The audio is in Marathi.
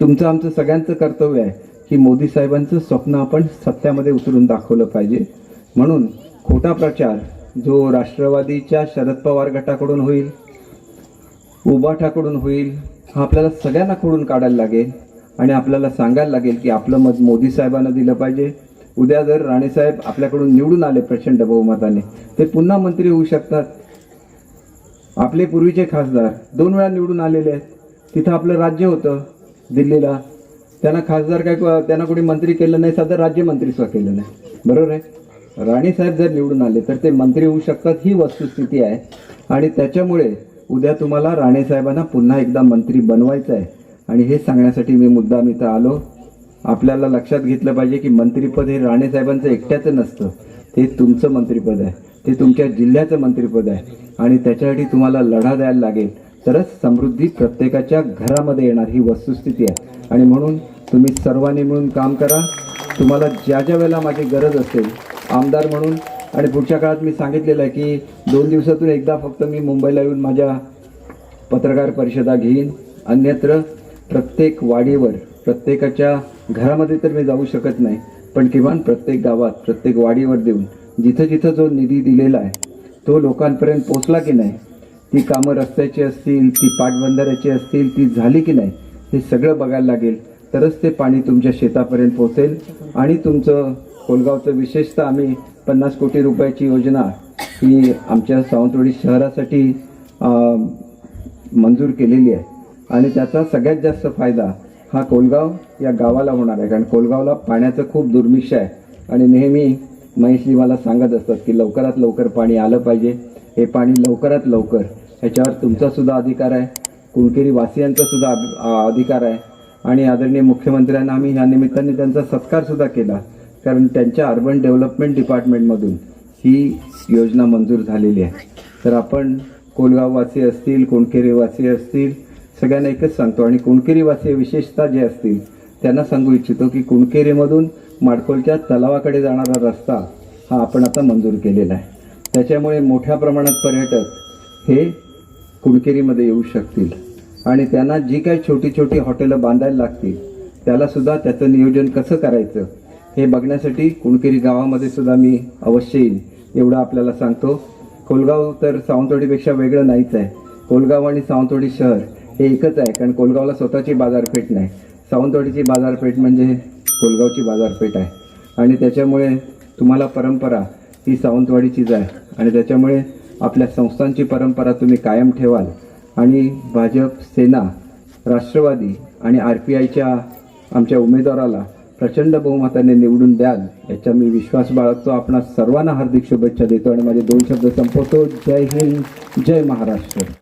तुमचं आमचं सगळ्यांचं कर्तव्य आहे की मोदी साहेबांचं स्वप्न आपण सत्यामध्ये उतरून दाखवलं पाहिजे. म्हणून खोटा प्रचार जो राष्ट्रवादीच्या शरद पवार गटाकडून होईल उबाठाकडून होईल हा आपल्याला सगळ्यांना खोडून काढायला लागेल आणि आपल्याला सांगायला लागेल की आपलं मत मोदी साहेबांना दिलं पाहिजे. उद्या जर राणेसाहेब आपल्याकडून निवडून आले प्रचंड बहुमताने ते पुन्हा मंत्री होऊ शकतात. आपले पूर्वीचे खासदार दोन वेळा निवडून आलेले आहेत. तिथं आपलं राज्य होतं. दिल्लीला. त्यांना खासदार काय त्यांना कोणी मंत्री केलं नाही साधं राज्यमंत्री सुद्धा केलं नाही. बरोबर आहे? राणीसाहेब जर निवडून आले तर ते मंत्री होऊ शकतात ही वस्तुस्थिती आहे. आणि त्याच्यामुळे उद्या तुम्हाला राणेसाहेबांना पुन्हा एकदा मंत्री बनवायचं आहे. आणि हे सांगण्यासाठी मी मुद्दाम इथं आलो. आपल्याला लक्षात घेतलं पाहिजे की मंत्रीपद हे राणेसाहेबांचं एकट्याचं नसतं. ते तुमचं मंत्रीपद आहे. ते तुमच्या जिल्ह्याचं मंत्रीपद आहे. आणि त्याच्यासाठी तुम्हाला लढा द्यायला लागेल. तरच समृद्धी प्रत्येकाच्या घरामध्ये येणार ही वस्तुस्थिती आहे. आणि म्हणून तुम्ही सर्वांनी मिळून काम करा. तुम्हाला ज्या ज्या वेळेला माझी गरज असेल आमदार म्हणून आणि पुढच्या काळात मी सांगितलेलं आहे की दोन दिवसातून एकदा फक्त मी मुंबईला येऊन माझ्या पत्रकार परिषदा घेईन. अन्यत्र प्रत्येक वाडीवर प्रत्येकाच्या घरामध्ये तर मी जाऊ शकत नाही पण किमान प्रत्येक गावात प्रत्येक वाडीवर देऊन जिथं जिथं जो निधी दिलेला आहे तो लोकांपर्यंत पोचला की नाही ती कामं रस्त्याची असतील ती पाटबंधाऱ्याची असतील ती झाली की नाही हे सगळं बघायला लागेल. तरच ते पाणी तुमच्या शेतापर्यंत पोहोचेल. आणि तुमचं कोलगावचं विशेषतः आम्ही पन्नास कोटी रुपयाची योजना ही आमच्या सावंतवाडी शहरासाठी मंजूर केलेली आहे. आणि त्याचा सगळ्यात जास्त फायदा हा कोलगाव या गावाला होणार आहे. कारण कोलगावला पाण्याचं खूप दुर्मिक्ष आहे. आणि नेहमी महेशजी मला सांगत असतात की लवकरात लवकर पाणी आलं पाहिजे. हे पाणी लवकरात लवकर ह्याच्यावर तुमचा सुद्धा अधिकार आहे कुणकेरी वासियांचा सुद्धा अभ- अधिकार आहे. आणि आदरणीय मुख्यमंत्र्यांना आम्ही ह्या निमित्ताने त्यांचा सत्कारसुद्धा केला कारण त्यांच्या अर्बन डेव्हलपमेंट डिपार्टमेंटमधून ही योजना मंजूर झालेली आहे. तर आपण कोलगाववासी असतील कोणकेरीवासी असतील सगळ्यांना एकच सांगतो आणि कुणकेरीवासी विशेषतः जे असतील त्यांना सांगू इच्छितो की कुणकेरीमधून माडकोलच्या तलावाकडे जाणारा रस्ता हा आपण आता मंजूर केलेला आहे. त्याच्यामुळे मोठ्या प्रमाणात पर्यटक हे कुणकेरीमध्ये येऊ शकतील. आणि त्यांना जी काही छोटी छोटी हॉटेलं बांधायला लागतील त्यालासुद्धा त्याचं नियोजन कसं करायचं हे बघण्यासाठी कुणकेरी गावामध्ये सुद्धा मी अवश्य येईन. एवढं आपल्याला सांगतो. कोलगाव तर सावंतवाडीपेक्षा वेगळं नाहीच आहे. कोलगाव आणि सावंतवाडी शहर हे एकच आहे कारण कोलगावला स्वतःची बाजारपेठ नाही. सावंतवाडीची बाजारपेठ म्हणजे कोलगावची बाजारपेठ आहे. आणि त्याच्यामुळे तुम्हाला परंपरा ही सावंतवाडीचीच आहे. आणि त्याच्यामुळे आपल्या संस्थांची परंपरा तुम्ही कायम ठेवाल. आणि भाजप सेना राष्ट्रवादी आणि आर पी आयच्या आमच्या उमेदवाराला प्रचंड बहुमताने निवडून द्याल याचा मी विश्वास बाळगतो. आपणा सर्वांना हार्दिक शुभेच्छा देतो आणि माझे दोन शब्द संपवतो. जय हिंद जय महाराष्ट्र.